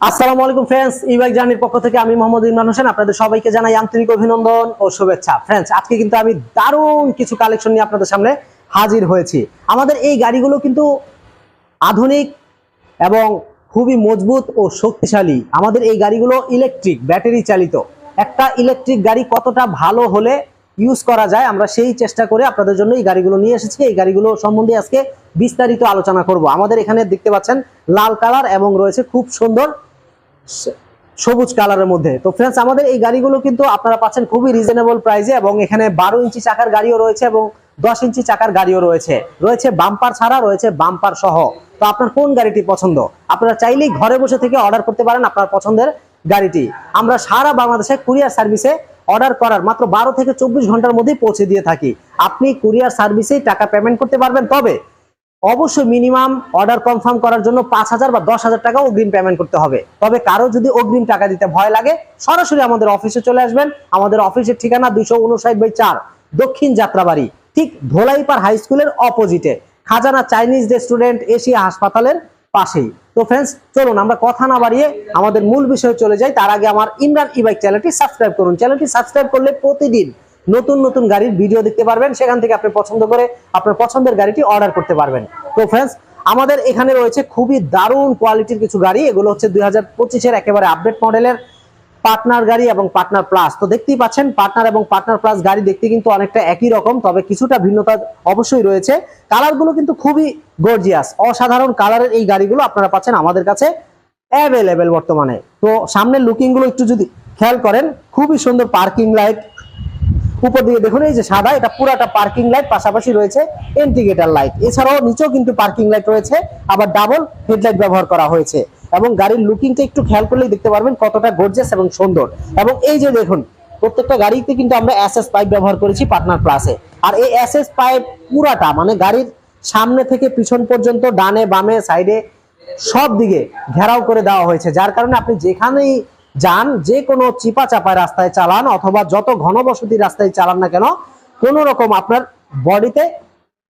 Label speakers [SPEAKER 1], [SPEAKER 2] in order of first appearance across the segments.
[SPEAKER 1] আসসালামু আলাইকুম ফ্রেন্ডস ই বাইক জার্নির পক্ষ থেকে আমি মোহাম্মদ ইমরান হোসেন। আপনাদের সবাইকে জানাই আন্তরিক অভিনন্দন ও শুভেচ্ছা। ফ্রেন্ডস আজকে কিন্তু আমি দারুণ কিছু কালেকশন নিয়ে আপনাদের সামনে হাজির হয়েছি। আমাদের এই গাড়িগুলো কিন্তু আধুনিক এবং খুবই মজবুত ও শক্তিশালী। আমাদের এই গাড়িগুলো ইলেকট্রিক ব্যাটারি চালিত। একটা ইলেকট্রিক গাড়ি কতটা ভালো হলে ইউজ করা যায়, আমরা সেই চেষ্টা করে আপনাদের জন্য এই গাড়িগুলো নিয়ে এসেছি। এই গাড়িগুলো সম্বন্ধে আজকে বিস্তারিত আলোচনা করব। আমাদের এখানে দেখতে পাচ্ছেন লাল কালার এবং রয়েছে খুব সুন্দর সবুজ কালারের মধ্যে। তো ফ্রেন্ডস আমাদের এই গাড়িগুলো কিন্তু আপনারা পাচ্ছেন খুবই রিজনেবল প্রাইসে এবং এখানে বারো ইঞ্চি চাকার গাড়িও রয়েছে এবং দশ ইঞ্চি চাকার গাড়িও রয়েছে। রয়েছে বাম্পার ছাড়া, রয়েছে বাম্পার সহ। তো আপনার কোন গাড়িটি পছন্দ? আপনারা চাইলেই ঘরে বসে থেকে অর্ডার করতে পারেন আপনার পছন্দের গাড়িটি। আমরা সারা বাংলাদেশে কুরিয়ার সার্ভিসে অর্ডার করার মাত্র বারো থেকে চব্বিশ ঘণ্টার মধ্যে পৌঁছে দিয়ে থাকি। আপনি কুরিয়ার সার্ভিসেই টাকা পেমেন্ট করতে পারবেন, তবে অবশ্যই মিনিমাম অর্ডার কনফার্ম করার জন্য পাঁচ হাজার বা দশ হাজার টাকা অগ্রিম পেমেন্ট করতে হবে। তবে কারও যদি অগ্রিম টাকা দিতে ভয় লাগে, সরাসরি আমাদের অফিসে চলে আসবেন। আমাদের অফিসের ঠিকানা দুশো উনষাট বাই চার, দক্ষিণ যাত্রাবাড়ি, ঠিক ধোলাইপাড় হাই স্কুলের অপোজিটে খাজানা চাইনিজ রেস্টুরেন্ট এশিয়া হাসপাতালের পাশেই। তো ফ্রেন্ডস চলুন আমরা কথা না বাড়িয়ে আমাদের মূল বিষয়ে চলে যাই। তার আগে আমার ইমরান ই বাইক চ্যানেলটি সাবস্ক্রাইব করুন। চ্যানেলটি সাবস্ক্রাইব করলে প্রতিদিন নতুন নতুন গাড়ির ভিডিও দেখতে পারবেন। সেখান থেকে আপনি পছন্দ করে আপনার পছন্দের গাড়িটি অর্ডার করতে পারবেন। তো ফ্রেন্ডস আমাদের এখানে রয়েছে খুবই দারুণ কোয়ালিটির কিছু গাড়ি। এগুলো হচ্ছে দুই হাজার পঁচিশের একেবারে আপডেট মডেলের পার্টনার গাড়ি এবং পার্টনার প্লাস। তো দেখতেই পাচ্ছেন, পার্টনার এবং পার্টনার প্লাস গাড়ি দেখতে কিন্তু অনেকটা একই রকম, তবে কিছুটা ভিন্নতা অবশ্যই রয়েছে। কালারগুলো কিন্তু খুবই গর্জিয়াস অসাধারণ কালারের এই গাড়িগুলো আপনারা পাচ্ছেন আমাদের কাছে অ্যাভেলেবেল বর্তমানে। তো সামনের লুকিংগুলো একটু যদি খেয়াল করেন, খুবই সুন্দর পার্কিং লাইট উপর দিকে দেখুন, এই যে সাদা, এটা পুরাটা পার্কিং লাইট পাশাপাশি রয়েছে ইন্ডিকেটার লাইট এছাড়াও নিচেও কিন্তু পার্কিং লাইট রয়েছে, আবার ডাবল হেডলাইট ব্যবহার করা হয়েছে। এবং গাড়ির লুকিংটা একটু খেয়াল করলেই দেখতে পারবেন কতটা গর্জেস এবং সুন্দর। এবং এই যে দেখুন, প্রত্যেকটা গাড়িতে কিন্তু আমরা এসএস পাইপ ব্যবহার করেছি পার্টনার প্লাসে আর এই এসএস পাইপ পুরাটা মানে গাড়ির সামনে থেকে পিছন পর্যন্ত, ডানে, বামে সাইডে সব দিকে ঘেরাও করে দেওয়া হয়েছে। যার কারণে আপনি যেখানেই যান, যে কোনো চিপা চাপায় রাস্তায় চালান, অথবা যত ঘনবসতি রাস্তায় চালান না কেন, কোনো রকম আপনার বডিতে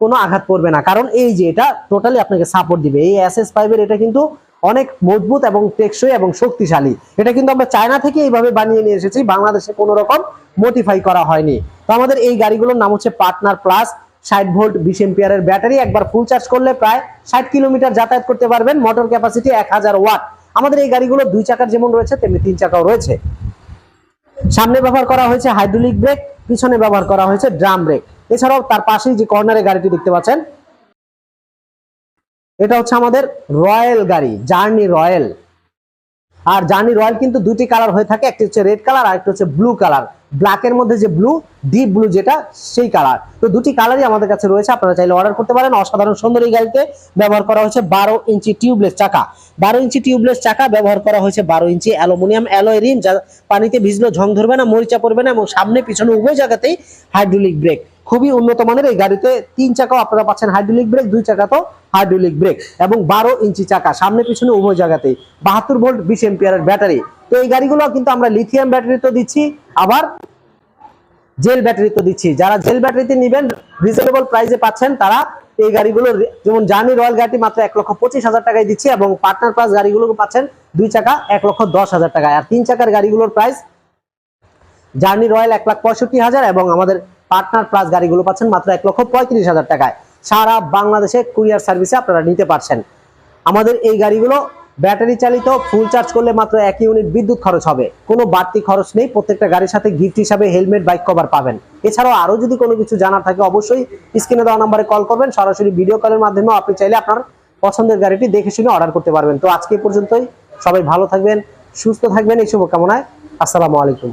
[SPEAKER 1] কোনো আঘাত পড়বে না। কারণ এই যে এটা টোটালি আপনাকে সাপোর্ট দিবে। এই এসএস ফাইভের এটা কিন্তু অনেক মজবুত এবং টেকসই এবং শক্তিশালী। এটা কিন্তু আমরা চায়না থেকে এইভাবে বানিয়ে নিয়ে এসেছি, বাংলাদেশে কোনো রকম মডিফাই করা হয়নি। তো আমাদের এই গাড়িগুলোর নাম হচ্ছে পার্টনার প্লাস ষাট ভোল্ট বিশ এম্পিয়ারের ব্যাটারি, একবার ফুল চার্জ করলে প্রায় ষাট কিলোমিটার যাতায়াত করতে পারবেন মোটর ক্যাপাসিটি এক হাজার ওয়াট আমাদের এই গাড়িগুলো দুই চাকার যেমন রয়েছে, তেমনি তিন চাকাও রয়েছে। সামনে ব্যবহার করা হয়েছে হাইড্রোলিক ব্রেক পিছনে ব্যবহার করা হয়েছে ড্রাম ব্রেক এছাড়াও তার পাশেই যে কর্নারে গাড়িটি দেখতে পাচ্ছেন এটা হচ্ছে আমাদের রয়্যাল গাড়ি, জার্নি রয়্যাল। আর জার্নি রয়্যাল কিন্তু দুটি কালার হয়ে থাকে, একটি হচ্ছে রেড কালার আর একটা হচ্ছে ব্লু কালার। ব্ল্যাকের মধ্যে যে ব্লু ডিপ ব্লু যেটা, সেই কালার। তো দুটি কালারই আমাদের কাছে রয়েছে, আপনারা চাইলে অর্ডার করতে পারেন। অসাধারণ সুন্দর এই গাড়িতে ব্যবহার করা হয়েছে বারো ইঞ্চি টিউবলেস চাকা। বারো ইঞ্চি টিউবলেস চাকা ব্যবহার করা হয়েছে বারো ইঞ্চি অ্যালুমিনিয়াম অ্যালয় রিম যা পানিতে ভিজলেও ঝং ধরবে না, মরিচা পড়বে না এবং সামনে, পিছনে উভয় জায়গাতেই হাইড্রোলিক ব্রেক খুবই উন্নত মানের এই গাড়িতে তিন চাকাও আপনারা পাচ্ছেন হাইড্রোলিক ব্রেক দুই চাকা তো হাইড্রোলিক ব্রেক এবং বারো ইঞ্চি চাকা, সামনে পিছনে উভয় জায়গাতেই। বাহাত্তর ভোল্ট বিশ এম্পিয়ারের ব্যাটারি তো এই গাড়িগুলো কিন্তু আমরা লিথিয়াম ব্যাটারি তো দিচ্ছি, আবার জেল ব্যাটারি তো দিচ্ছি। যারা জেল ব্যাটারিতে নেবেন রিজনেবল প্রাইসে পাচ্ছেন, তারা এই গাড়িগুলো, যেমন জার্নি রয়্যাল গাড়ি মাত্র এক লক্ষ পঁচিশ হাজার টাকায় দিচ্ছি এবং পার্টনার প্লাস গাড়িগুলো পাচ্ছেন দুই চাকা এক লক্ষ দশ হাজার টাকায়। আর তিন চাকার গাড়িগুলোর প্রাইস জার্নি রয়্যাল এক লাখ পঁয়ষট্টি হাজার এবং আমাদের পার্টনার প্লাস গাড়িগুলো পাচ্ছেন মাত্র এক লক্ষ পঁয়ত্রিশ হাজার টাকায়। সারা বাংলাদেশে কুরিয়ার সার্ভিসে আপনারা নিতে পারছেন। আমাদের এই গাড়িগুলো ব্যাটারি চালিত ফুল চার্জ করলে মাত্র এক ইউনিট বিদ্যুৎ খরচ হবে। কোনো বাড়তি খরচ নেই, প্রত্যেকটা গাড়ির সাথে গিফট হিসাবে হেলমেট বাইক কভার পাবেন। এছাড়াও আরও যদি কোনো কিছু জানার থাকে অবশ্যই স্ক্রিনে দেওয়া নাম্বারে কল করবেন। সরাসরি ভিডিও কলের মাধ্যমে আপনি চাইলে আপনার পছন্দের গাড়িটি দেখে শুনে অর্ডার করতে পারবেন। তো আজকে পর্যন্তই। সবাই ভালো থাকবেন, সুস্থ থাকবেন। এই শুভকামনায় আসসালামু আলাইকুম।